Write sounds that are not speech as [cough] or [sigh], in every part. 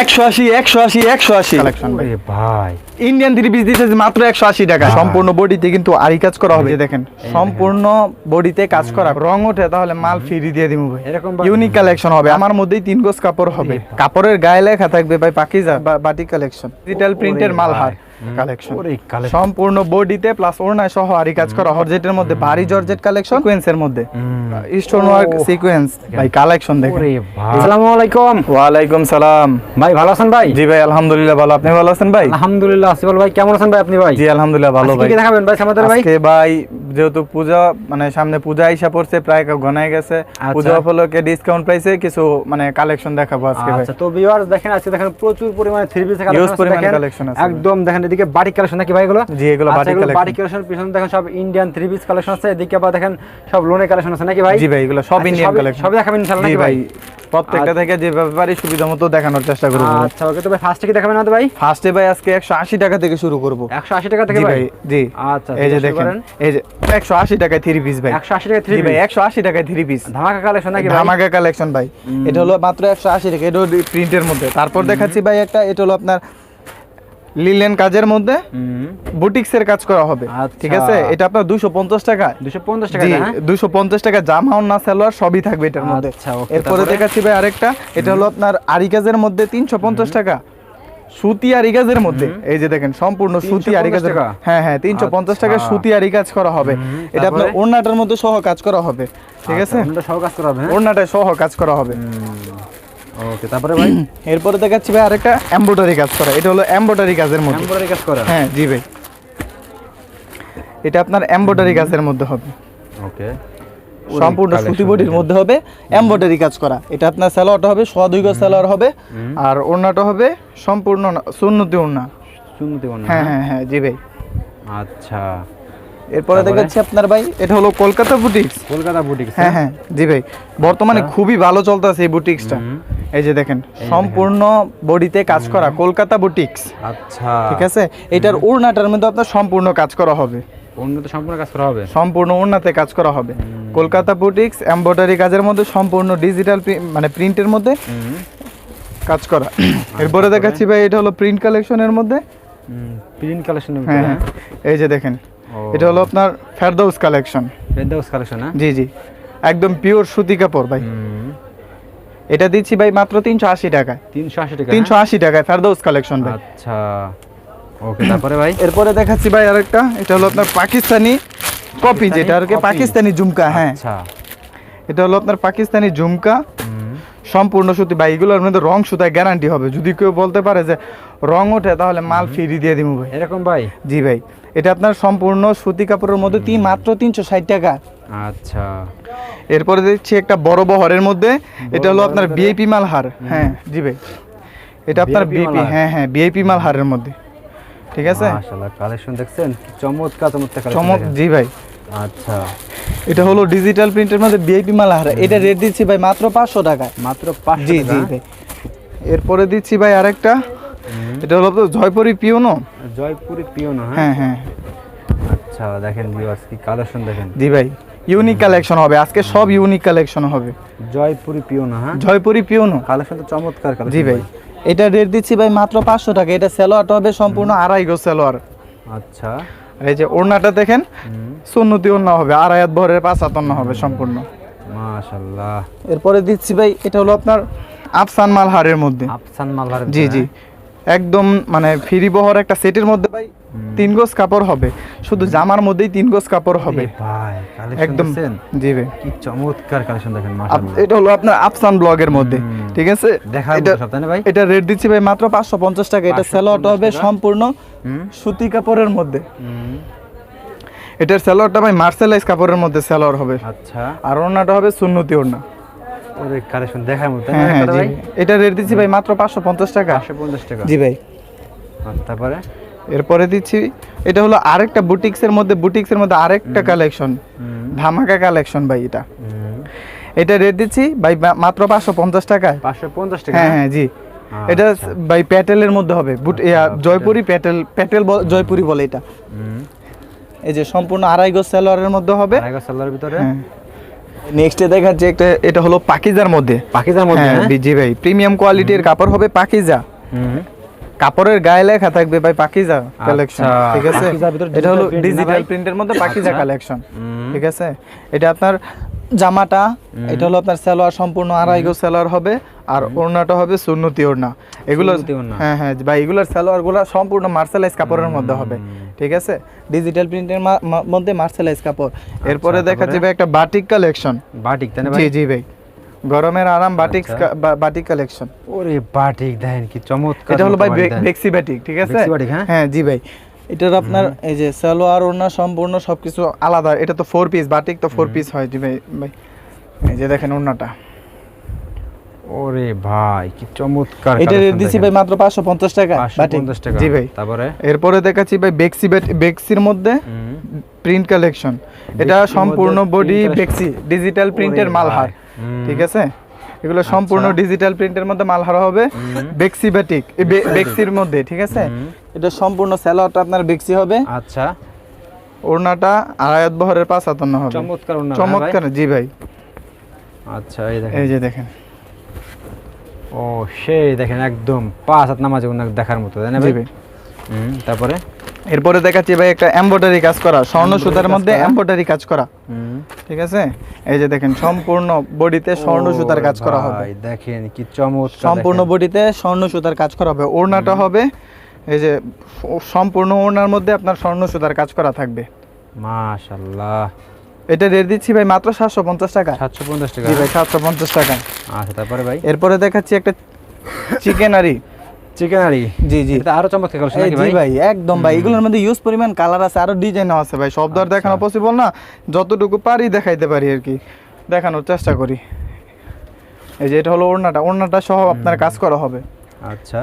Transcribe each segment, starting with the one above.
একশো আশি একশো আশি একশো আশি। কালেকশন ভাই। ইন্ডিয়ান থ্রি পিস দিতেছে মাত্র একশো আশি টাকা। হ্যাঁ। সম্পূর্ণ বডিতে কিন্তু আরি কাজ করা হবে। দেখেন সম্পূর্ণ বডিতে কাজ করা। রং ওঠে তাহলে মাল ফ্রি দিয়ে দিব ভাই। এরকম ইউনিক কালেকশন হবে। আমার মধ্যেই তিন গোজ কাপড় হবে। কাপড়ের গায়ে লেখা থাকবে ভাই পাকিজা বাটি কালেকশন ডিজিটাল প্রিন্টের মাল হার। কালেকশন সম্পূর্ণ বডিতে প্লাস ওড়নায় সহ আরি কাজ করা জর্জেটের মধ্যে ভারী জর্জেট কালেকশন সিকোয়েন্সের মধ্যে। স্টোন ওয়ার্ক সিকোয়েন্স ভাই কালেকশন দেখেন। ওরে ভাই আসসালামু আলাইকুম। সালাম। ভাই ভালো আছেন ভাই? জি ভাই আলহামদুলিল্লাহ ভালো। আপনি ভালো আছেন ভাই? আলহামদুলিল্লাহ ভাই। কেমন আছেন ভাই আপনি ভাই? জি আলহামদুলিল্লাহ ভালো ভাই। কি দেখাবেন ভাই আমাদের ভাই? আজকে ভাই যেহেতু পূজা মানে সামনে পূজা আইসা পড়ছে প্রায় গনায় গেছে। আচ্ছা। পূজা উপলক্ষে ডিসকাউন্ট প্রাইসে কিছু মানে কালেকশন দেখাবো আজকে ভাই। আচ্ছা তো ভিউয়ার্স দেখেন আজকে দেখেন প্রচুর পরিমাণে থ্রি পিস কালেকশন আছে। একদম দেখেন এদিকে বাটিক কালেকশন নাকি ভাই এগুলো? জি, এগুলো আচ্ছা, বাটিক এগুলো বাটিক কালেকশন পিছনে দেখেন সব ইন্ডিয়ান থ্রি পিস কালেকশন আছে এদিকে আবার দেখেন সব লোনের কালেকশন আছে নাকি ভাই? জি ভাই এগুলো সব আচ্ছা, ইন্ডিয়ান কালেকশন সবই দেখাবেন ইনশাআল্লাহ নাকি ভাই? প্রত্যেকটা থেকে যে ব্যাপারে সুবিধা মতো দেখানোর চেষ্টা করব। আচ্ছা ওকে তো ভাই ফার্স্টে কি দেখাবেন আমাদের ভাই? ফার্স্টে ভাই আজকে একশো আশি টাকা থেকে শুরু করব। একশো আশি টাকা থেকে ভাই? জি। আচ্ছা এই যে দেখেন এই যে একশো আশি টাকায় থ্রি পিস ভাই। একশো আশি টাকা থ্রি ভাই একশো আশি টাকায় থ্রি পিস ধামাকা কালেকশন নাকি ভাই? ধামাকা কালেকশন ভাই। এটা হলো মাত্র একশো আশি টাকা এটা প্রিন্টের মধ্যে। তারপর দেখাচ্ছি ভাই একটা এটা হলো আপনার লিলেন কাজের মধ্যে হুম। বুটিক্স এর কাজ করা হবে আচ্ছা। ঠিক আছে? এটা আপনার দুশো পঞ্চাশ টাকা। দুশো পঞ্চাশ টাকা জি হ্যাঁ? পঞ্চাশ টাকা জামা না সালোয়ার সবই থাকবে এটার মধ্যে। আচ্ছা, এরপরে? দেখাচ্ছি ভাই আরেকটা। এটা হলো আপনার আরি কাজের মধ্যে তিনশো পঞ্চাশ টাকা। সুতি আরি কাজের মধ্যে। এই যে দেখেন সম্পূর্ণ সুতি আরি কাজের? হ্যাঁ হ্যাঁ তিনশো পঞ্চাশ টাকা আচ্ছা। সুতি আরি কাজ করা হবে। এটা আপনার ওড়নাটার মধ্যে সহ কাজ করা হবে ঠিক আছে? আমরা সহ কাজ করা হবে হ্যাঁ? ওড়নাটায় সহ কাজ করা হবে। ওকে তারপরে ভাই? [clears throat] এরপরে দেখাচ্ছি ভাই আরেকটা এমব্রয়ডারি কাজ করা। এটা হলো এমব্রয়ডারি কাজের মধ্যে। এমব্রয়ডারি কাজ করা? হ্যাঁ জি ভাই। এটা আপনার এমব্রয়ডারি কাজের মধ্যে হবে। ওকে সম্পূর্ণ সুতি বডির মধ্যে হবে। এমব্রয়ডারি কাজ করা। এটা আপনার স্যালোয়ারটা হবে সোয়া দুই গজ স্যালোয়ার হবে। আর ওড়নাটা হবে সম্পূর্ণ সুন্নতি ওড়না। সুন্নতি বর্ণ হ্যাঁ? হ্যাঁ হ্যাঁ জি ভাই। আচ্ছা। এরপরে? দেখাচ্ছি আপনার ভাই এটা হলো কলকাতা বুটিক্স কলকাতা বুটিক হ্যাঁ হ্যাঁ জি ভাই। বর্তমানে খুবই ভালো চলতেছে এই বুটিক্সটা এই যে দেখেন সম্পূর্ণ বডিতে কাজ করা কলকাতা বুটিক্স আচ্ছা। ঠিক আছে? এটার ওড়নাটার মধ্যে আপনার সম্পূর্ণ কাজ করা হবে। উন্নত সম্পূর্ণ কাজ করা হবে? সম্পূর্ণ ওড়নাতে কাজ করা হবে। কলকাতা বুটিক্স এমব্রয়ডারি কাজের মধ্যে সম্পূর্ণ ডিজিটাল মানে প্রিন্টের মধ্যে কাজ করা। এরপরে দেখাচ্ছি ভাই এটা হলো প্রিন্ট কালেকশনের মধ্যে। প্রিন্ট কালেকশন হ্যাঁ। হ্যাঁ। এই যে দেখেন। এটা হলো আপনার ফেরদৌস কালেকশন ফেরদাউস কালেকশন হ্যাঁ? জি জি। একদম পিওর সুতি কাপড় ভাই। এটা দিচ্ছি ভাই মাত্র তিনশো আশি টাকায়। তিনশো আশি টাকা তিনশো আশি টাকায় ফেরদৌস কালেকশন ভাই? আচ্ছা। ওকে তারপরে ভাই? এরপরে দেখাচ্ছি ভাই আরেকটা। এটা হলো আপনার পাকিস্তানি কপি যেটা আর কি পাকিস্তানি ঝুমকা হ্যাঁ। আচ্ছা। এটা হলো আপনার পাকিস্তানি ঝুমকা। সম্পূর্ণ সুতি ভাই এগুলোর মধ্যে রং সুতায় গ্যারান্টি হবে। যদি কেউ বলতে পারে যে রং ওঠে তাহলে মাল ফ্রি দিয়ে দিব ভাই। এরকম ভাই? জি ভাই। এটা আপনার সম্পূর্ণ সুতি কাপড়ের মধ্যে তিন মাত্র তিনশো ষাট টাকা। আচ্ছা। এরপরে দেখছি একটা বড় বহরের মধ্যে। এটা হলো আপনার বিআইপি মাল হার হ্যাঁ জি ভাই এটা আপনার বিআইপি হ্যাঁ হ্যাঁ বিআইপি মাল হারের মধ্যে। ঠিক আছে? মাশাআল্লাহ কালেকশন দেখছেন? চমৎকার চমৎকার চমক জি ভাই। আচ্ছা। এটা হলো ডিজিটাল প্রিন্টের মধ্যে বিআইপি মাল হার এটা রেট দিচ্ছি ভাই মাত্র পাঁচশো টাকায় মাত্র পাঁচশো জি টাকা, জি? ভাই। এরপরে দিচ্ছি ভাই আরেকটা। এটা হলো জয়পুরি পিওনো। জয়পুরি পিওনো হ্যাঁ? হ্যাঁ হ্যাঁ। আচ্ছা দেখেন ভিউয়ার্স কি কালেকশন দেখেন। জি ভাই ইউনিক কালেকশন হবে আজকে সব ইউনিক কালেকশন হবে। জয়পুরি পিওনো হ্যাঁ? জয়পুরি পিওনো কালেকশন তো চমৎকার কালেকশন জি ভাই। এটা রেট দিচ্ছি ভাই মাত্র পাঁচশো টাকা এটা সালোয়ারটা হবে সম্পূর্ণ আড়াই গো সালোয়ার আচ্ছা। এই যে ওড়নাটা দেখেন সুন্নতি ওড়না হবে আড়াই হাত ভরের পাঁচ হাত ওড়না হবে সম্পূর্ণ। মাশাআল্লাহ। এরপরে দিচ্ছি ভাই এটা হলো আপনার আফসান মাল হারের মধ্যে। আফসান মালহার জি জি। একদম মানে ফ্রি বহর একটা সেটের মধ্যে ভাই তিন গোজ কাপড় হবে। শুধু জামার মধ্যেই তিন গোজ কাপড় হবে। ভাই একদম জি ভাই। কি চমৎকার কালেকশন দেখেন এটা হলো আপনার আফসান ব্লগের মধ্যে ঠিক আছে? ভাই? এটা রেট দিচ্ছি ভাই মাত্র পাঁচশো পঞ্চাশ টাকা। এটা 550 স্যালোয়ারটা হবে সম্পূর্ণ সুতি কাপড়ের মধ্যে। এটার স্যালোয়ারটা ভাই মার্সেলাইজ কাপড়ের মধ্যে স্যালোয়ার হবে। আচ্ছা। আর ওড়নাটা হবে সুন্নতি ওড়না। ওরে কালেকশন দেখার মতো হ্যাঁ হ্যাঁ জি। ভাই? এটা রেট দিচ্ছি ভাই মাত্র পাঁচশো পঞ্চাশ টাকা। পাঁচশো পঞ্চাশ টাকা। জি ভাই। আর তারপরে? এরপরে দিচ্ছি এটা হলো আরেকটা বুটিক্সের মধ্যে বুটিক্সের মধ্যে আরেকটা কালেকশন ধামাকা কালেকশন ভাই এটা। এটা রেট দিচ্ছি ভাই মাত্র পাঁচশো পঞ্চাশ টাকায়। পাঁচশো পঞ্চাশ টাকা? হ্যাঁ হ্যাঁ জি। এটা আচ্ছা। ভাই প্যাটেলের মধ্যে হবে বুট জয়পুরি প্যাটেল প্যাটেল বল- জয়পুরি বলে এটা। এই যে সম্পূর্ণ আড়াই গজ সালোয়ারের মধ্যে হবে। আড়াই গজ সালোয়ারের ভিতরে? হ্যাঁ। নেক্সটে দেখাচ্ছি একটা এটা হলো পাকিজার মধ্যে। পাকিজার মধ্যে হ্যাঁ হ্যাঁ? জি ভাই প্রিমিয়াম কোয়ালিটির কাপড় হবে পাকিজা। হুম। কাপড়ের গায়ে লেখা থাকবে ভাই পাকিজা কালেকশন আচ্ছা, ঠিক আছে? এটা হলো ডিজিটাল? প্রিন্টের মধ্যে পাকিজা আচ্ছা। কালেকশন ঠিক আছে? এটা আপনার জামাটা এটা হলো আপনার সালোয়ার সম্পূর্ণ আড়াই গো সালোয়ার হবে। আর ওড়নাটা হবে সুন্নতি ওড়না। এগুলো হ্যাঁ হ্যাঁ ভাই এগুলোর সালোয়ারগুলো সম্পূর্ণ মার্শালাইজ কাপড়ের মধ্যে হবে ঠিক আছে? ডিজিটাল প্রিন্টের মধ্যে মার্শালাইজ কাপড়। এরপরে দেখা যাবে একটা বাটিক কালেকশন বাটিক তাই না জি ভাই? জি ভাই। গরমের আরাম বাটিক আচ্ছা। বাটিক কালেকশন ওরে বাটিক দেখেন কি চমৎকার এটা হলো ভাই বেক্সি বাটিক ঠিক আছে? বেক্সি বাটিক, হ্যাঁ? হ্যাঁ জি ভাই। এটার আপনার এই যে সালোয়ার ওড়না সম্পূর্ণ সবকিছু আলাদা। এটা তো ফোর পিস বাটিক তো ফোর পিস হয় জি ভাই ভাই। এই যে দেখেন ওড়নাটা। ওরে ভাই কি চমৎকার এটা দিছি ভাই মাত্র পাঁচশো পঞ্চাশ টাকা 550 টাকা। জি ভাই। তারপরে? এরপরে দেখাচ্ছি ভাই বেক্সি বেক্সির মধ্যে প্রিন্ট কালেকশন এটা সম্পূর্ণ বডি বেক্সি ডিজিটাল প্রিন্টের মালহার। ঠিক আছে? এগুলো সম্পূর্ণ আচ্ছা। ডিজিটাল প্রিন্টের মধ্যে মালহার হবে। বেক্সি বাটিক এ বে- বেক্সির মধ্যে ঠিক আছে? এটা সম্পূর্ণ স্যালোয়ারটা আপনার বেক্সি হবে। আচ্ছা। ওড়নাটা আড়ায়াত বহরের পাঁচ হাতান্ন হবে। চমৎকার চমৎকার জি ভাই? আচ্ছা এই দেখেন। এই যে দেখেন। ও সেই দেখেন একদম পাঁচ হাত নামাজে দেখার মতো তাই না ভাই? তারপরে? এরপরে দেখাচ্ছি ভাই একটা এমব্রয়ডারি কাজ করা স্বর্ণ সুতার মধ্যে। এমব্রয়ডারি কাজ করা। হুম। ঠিক আছে? এই যে দেখেন সম্পূর্ণ বডিতে স্বর্ণ সুতার কাজ করা হবে। দেখেন কি চমৎকার সম্পূর্ণ বডিতে স্বর্ণ সুতার কাজ করা হবে। ওড়নাটা হবে এই যে সম্পূর্ণ ওড়নার মধ্যে আপনার স্বর্ণ সুতার কাজ করা থাকবে। মাশাআল্লাহ এটা রেট দিচ্ছি ভাই মাত্র সাতশো পঞ্চাশ টাকা। সাতশো পঞ্চাশ টাকা? জি ভাই সাতশো পঞ্চাশ টাকা। আচ্ছা তারপরে ভাই? এরপরে দেখাচ্ছি একটা চিকেনারি চিকেনারি জি জি। এটা আরও চমৎকার কালেকশন নাকি জি ভাই? ভাই একদম ভাই। এগুলোর মধ্যে ইউজ পরিমাণ কালার আছে আরও ডিজাইনও আছে ভাই। সব দর আচ্ছা। দেখানো পসিবল না। যতটুকু পারি দেখাইতে পারি আর কি। দেখানোর চেষ্টা করি। এই যে এটা হলো ওড়নাটা। ওড়নাটা সহ আপনার কাজ করা হবে। আচ্ছা।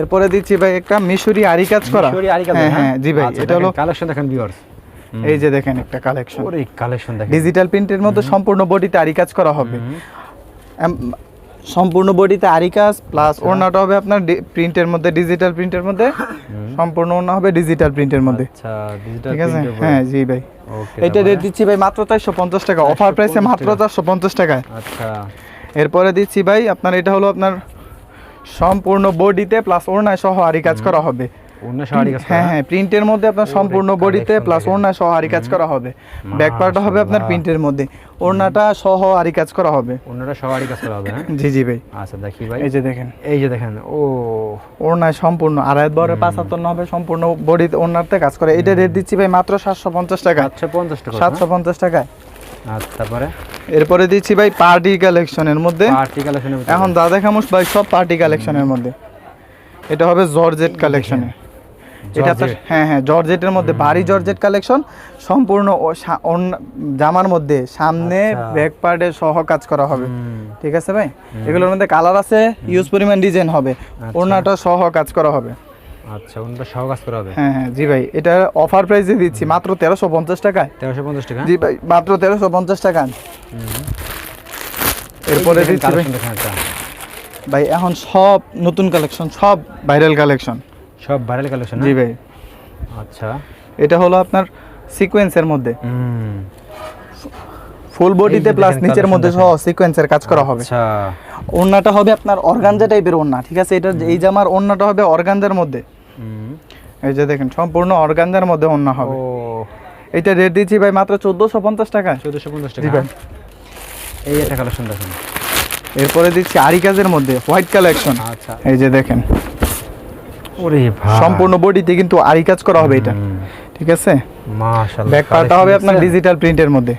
এরপরে দিচ্ছি ভাই একটা মিশরি আরি কাজ করা। মিশরি আরি কাজ, হ্যাঁ হ্যাঁ জি ভাই আচ্ছা, এটা হলো কালেকশন দেখেন ভিউয়ার্স এই যে দেখেন একটা কালেকশন ওরে কালেকশন দেখেন। ডিজিটাল প্রিন্টের মধ্যে সম্পূর্ণ বডিতে আরি কাজ করা হবে। সম্পূর্ণ বডিতে আরি কাজ প্লাস ওড়নাটা হবে আপনার প্রিন্টের মধ্যে ডিজিটাল প্রিন্টের মধ্যে। সম্পূর্ণ ওড়না হবে ডিজিটাল প্রিন্টের মধ্যে। আচ্ছা ডিজিটাল ঠিক আছে? হ্যাঁ জি ভাই। ওকে এটা রেট দিচ্ছি ভাই মাত্র চারশো পঞ্চাশ টাকা। অফার প্রাইসে 450 মাত্র টাকা। চারশো পঞ্চাশ টাকায়। আচ্ছা। এরপরে দিচ্ছি ভাই আপনার এটা হলো আপনার সম্পূর্ণ বডিতে প্লাস ওড়নায় সহ আরি কাজ করা হবে। হ্যাঁ হ্যাঁ প্রিন্টের মধ্যে আপনার সম্পূর্ণ বডিতে প্লাস। সহ আরি কাজ করা হবে। ব্যাক পার্টটা হবে আপনার প্রিন্টের মধ্যে। ওড়নাটা সহ আরি কাজ করা হবে। অন্যটা সবারই কাজ করা হবে হ্যাঁ? জি জি ভাই। আচ্ছা দেখি ভাই। এই যে দেখেন। এই যে দেখেন ও। ওড়নায় সম্পূর্ণ আড়াই বরের পাঁচ হাতান্ন হবে সম্পূর্ণ বডিতে ওড়নাতে কাজ করে। এটা রেট দিচ্ছি ভাই মাত্র সাতশো পঞ্চাশ টাকা সাতশো পঞ্চাশ টাকা সাতশো পঞ্চাশ টাকায়। আচ্ছা তারপরে? এরপরে দিচ্ছি ভাই পার্টি কালেকশনের মধ্যে। পার্টি এখন দাদা খামুস ভাই সব পার্টি কালেকশনের মধ্যে। এটা হবে জর্জেট কালেকশনে এটা আপনার হ্যাঁ হ্যাঁ জর্জেটের মধ্যে ভারী জর্জেট কালেকশন সম্পূর্ণ জামার মধ্যে সামনে আচ্ছা। ব্যাক পার্টে সহ কাজ করা হবে। ঠিক আছে ভাই? এগুলোর মধ্যে কালার আছে ইউজ পরিমাণ ডিজাইন হবে। ওড়নাটা সহ কাজ করা হবে। আচ্ছা অন্যটা সহ কাজ করা হবে? হ্যাঁ হ্যাঁ জি ভাই এটা অফার প্রাইসে দিচ্ছি মাত্র তেরোশো পঞ্চাশ টাকায়। তেরোশো পঞ্চাশ টাকা? জি ভাই মাত্র তেরোশো পঞ্চাশ টাকা। এরপরে দিচ্ছি ভাই। কালেকশন দেখেন একটা। ভাই এখন সব নতুন কালেকশন সব ভাইরাল কালেকশন। সব ভাইরাল কালেকশন জি ভাই। আচ্ছা। এটা হলো আপনার সিকোয়েন্সের মধ্যে। হুম। ফুল বডিতে প্লাস নিচের মধ্যে সহ সিকোয়েন্সের কাজ করা হবে। আচ্ছা। ওড়নাটা হবে আপনার অর্গানজা টাইপের ওড়না ঠিক আছে? এটা এই জামার ওড়নাটা হবে অর্গানজার মধ্যে। হুম। এই যে দেখেন সম্পূর্ণ অর্গানজার মধ্যে ওড়না ও। হবে এটা রেট দিচ্ছি ভাই মাত্র চোদ্দোশো পঞ্চাশ টাকা চোদ্দশো পঞ্চাশ টাকা? এই একটা কালেকশন দেখেন। এরপরে দিচ্ছি আরি কাজের মধ্যে হোয়াইট কালেকশন আচ্ছা। এই যে দেখেন। সম্পূর্ণ বডিতে কিন্তু আরি কাজ করা হবে এটা। ঠিক আছে? ব্যাক পার্টটা হবে আপনার ডিজিটাল প্রিন্টের মধ্যে।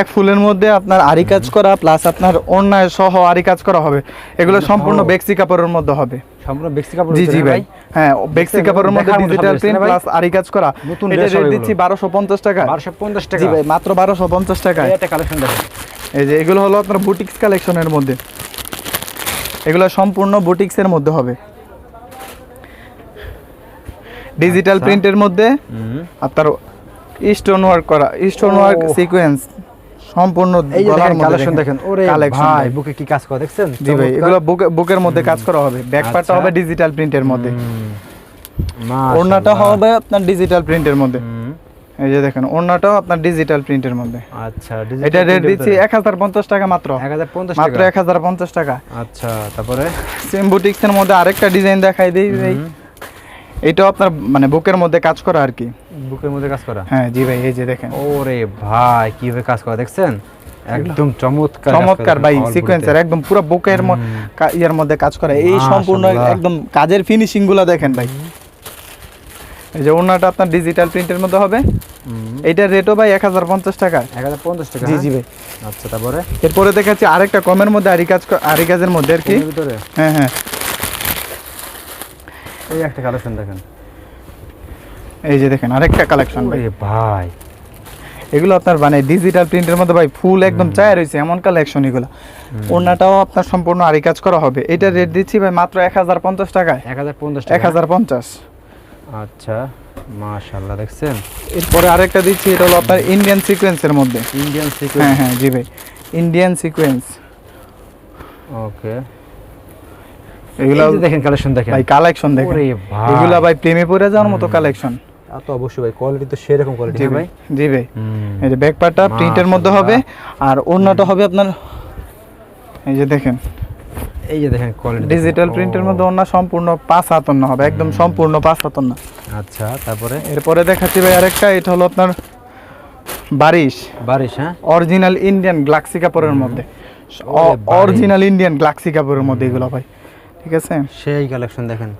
এক ফুলের মধ্যে আপনার আরি কাজ করা প্লাস আপনার অন্যায় সহ আরি কাজ করা হবে। এগুলো সম্পূর্ণ বেক্সি কাপড়ের মধ্যে হবে। সম্পূর্ণ বেক্সি কাপড় জি জি ভাই। হ্যাঁ বেক্সি কাপড়ের মধ্যে ডিজিটাল প্রিন্ট প্লাস আরি কাজ করা। নতুন এটা রেট দিচ্ছি এগুলো। বারোশো পঞ্চাশ টাকা। বারোশো পঞ্চাশ টাকা। জি ভাই মাত্র বারোশো পঞ্চাশ টাকা এই একটা কালেকশন দেখেন। এই যে এগুলো হলো আপনার বুটিক্স কালেকশনের মধ্যে। এগুলো সম্পূর্ণ বুটিক্সের মধ্যে হবে। ডিজিটাল আচ্ছা। প্রিন্টের মধ্যে। আপনার স্টোন ওয়ার্ক করা স্টোন ওয়ার্ক সিকোয়েন্স সম্পূর্ণ গলার কালেকশন দেখেন। ওরে ভাই বুকে কি কাজ করা দেখছেন? জি ভাই এগুলো বুকে বুকের মধ্যে কাজ করা হবে। ব্যাক পার্টটা আচ্ছা। হবে ডিজিটাল প্রিন্টের মধ্যে। ওড়নাটা হবে আপনার ডিজিটাল প্রিন্টের মধ্যে। এই যে দেখেন ওড়নাটাও আপনার ডিজিটাল প্রিন্টের মধ্যে। আচ্ছা এটা রেট দিচ্ছি এক হাজার পঞ্চাশ টাকা মাত্র। এক হাজার পঞ্চাশ মাত্র টাকা? এক হাজার পঞ্চাশ টাকা। আচ্ছা তারপরে? সেম বুটিক্সের মধ্যে আরেকটা ডিজাইন দেখাই দিই ভাই। এটাও আপনার মানে বুকের মধ্যে কাজ করা আর কি? বুকের মধ্যে কাজ করা? হ্যাঁ জি ভাই এই যে দেখেন। ওরে ভাই কীভাবে কাজ করা দেখছেন? একদম চমৎকার চমৎকার ভাই সিকোয়েন্সার একদম পুরো বুকের ইয়ার মধ্যে কাজ করে। এই সম্পূর্ণ একদম কাজের ফিনিশিংগুলো দেখেন ভাই। এই যে ওড়নাটা আপনার ডিজিটাল প্রিন্টের মধ্যে হবে। হুম, এইটার রেটও ভাই এক হাজার পঞ্চাশ টাকা। এক হাজার পঞ্চাশ টাকা জি হ্যাঁ? জি ভাই। আচ্ছা তারপরে? এরপরে দেখাচ্ছি আরেকটা কমের মধ্যে আরি কাজ আরি কাজের মধ্যে আর কি। ভিতরে? হ্যাঁ হ্যাঁ। এই একটা কালেকশন দেখেন। এই যে দেখেন আরেকটা কালেকশন ভাই। ভাই। এগুলো আপনার মানে ডিজিটাল প্রিন্টের মধ্যে ভাই ফুল একদম চায় রয়েছে এমন কালেকশন এগুলো। ওড়নাটাও আপনার সম্পূর্ণ আরি কাজ করা হবে। এটা রেট দিচ্ছি ভাই মাত্র এক হাজার পঞ্চাশ টাকায়। এক হাজার পঞ্চাশ এক হাজার পঞ্চাশ। আচ্ছা মাশাল্লাহ দেখছেন? এরপরে আরেকটা দিচ্ছি এটা হলো আপনার ইন্ডিয়ান সিকোয়েন্সের মধ্যে। ইন্ডিয়ান সিকোয়েন্স হ্যাঁ হ্যাঁ জি ভাই। ইন্ডিয়ান সিকোয়েন্স ওকে এগুলো দেখেন কালেকশন দেখেন। ভাই কালেকশন দেখেন। ওরে ভাই। এগুলো ভাই প্রেমে পড়ে যাওয়ার মতো কালেকশন তা তো অবশ্যই ভাই কোয়ালিটি তো সেরকম কোয়ালিটি ভাই ভাই? জি ভাই। এই যে ব্যাক পার্টটা প্রিন্টের মধ্যে হবে আর ওড়নাটা হবে আপনার এই যে দেখেন। এই যে দেখেন কোয়ালিটি ডিজিটাল প্রিন্টের মধ্যে ওড়না সম্পূর্ণ পাঁচ হাত ওড়না হবে একদম সম্পূর্ণ পাঁচ হাত ওড়না আচ্ছা তারপরে? এরপরে দেখাচ্ছি ভাই আরেকটা এটা হলো আপনার বারিশ। বারিশ হ্যাঁ? অরিজিনাল ইন্ডিয়ান গ্লাক্সি কাপড়ের মধ্যে। অরিজিনাল ইন্ডিয়ান গ্লাক্সি কাপড়ের মধ্যে এগুলো ভাই। ঠিক আছে? সেই কালেকশন দেখেন।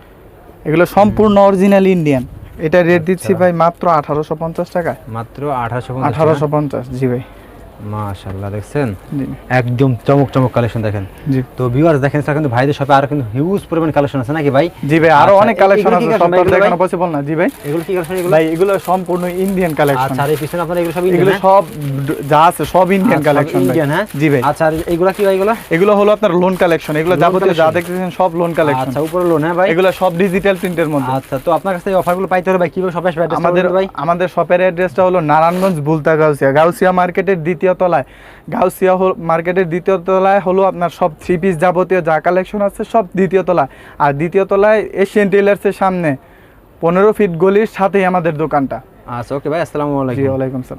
এগুলো সম্পূর্ণ অরিজিনাল ইন্ডিয়ান এটা রেট দিচ্ছি ভাই মাত্র আঠারোশো পঞ্চাশ টাকা মাত্র আঠারোশো আঠারোশো পঞ্চাশ জি ভাই। মাশাল্লাহ দেখছেন? একদম চমক চমক কালেকশন দেখেন। তো ভিউয়ার্স দেখেন স্যার কিন্তু ভাইদের শপে আরও কিন্তু হিউজ পরিমাণ কালেকশন আছে নাকি ভাই? জি ভাই আরও আচ্ছা, অনেক কালেকশন আছে সব এগুলো দেখানো পসিবল না। জি ভাই। এগুলো কি কালেকশন এগুলো? ভাই এগুলো সম্পূর্ণ ইন্ডিয়ান কালেকশন আচ্ছা আর এই পিছনে আপনার এগুলো সব এগুলো সব যা আছে সব ইন্ডিয়ান কালেকশন ইন্ডিয়ান হ্যাঁ? জি ভাই। আচ্ছা আর এইগুলো কি ভাই এগুলো? এগুলো হলো আপনার লোন কালেকশন এগুলো যাবতীয় যা দেখতেছেন সব লোন কালেকশন আচ্ছা উপরে লোন হ্যাঁ ভাই? এগুলো সব ডিজিটাল প্রিন্টের মধ্যে। আচ্ছা তো আপনার কাছে এই অফারগুলো পাইতে হলে ভাই কীভাবে শপে আসবে টা আমাদের ভাই? আমাদের শপের অ্যাড্রেসটা হলো নারায়ণগঞ্জ বুলতা গাউসিয়া গাউসিয়া মার্কেটের দ্বিতীয় তলায়। গাউসিয়া হল- মার্কেটের দ্বিতীয় তলায় হলো আপনার সব থ্রি পিস যাবতীয় যা কালেকশন আছে সব দ্বিতীয় তলায়। আর দ্বিতীয় তলায় এশিয়ান টেলার্সের সামনে। পনেরো ফিট গলির সাথেই আমাদের দোকানটা। আচ্ছা ওকে ভাই আসসালামু আলাইকুম। ওয়ালাইকুম সালাম।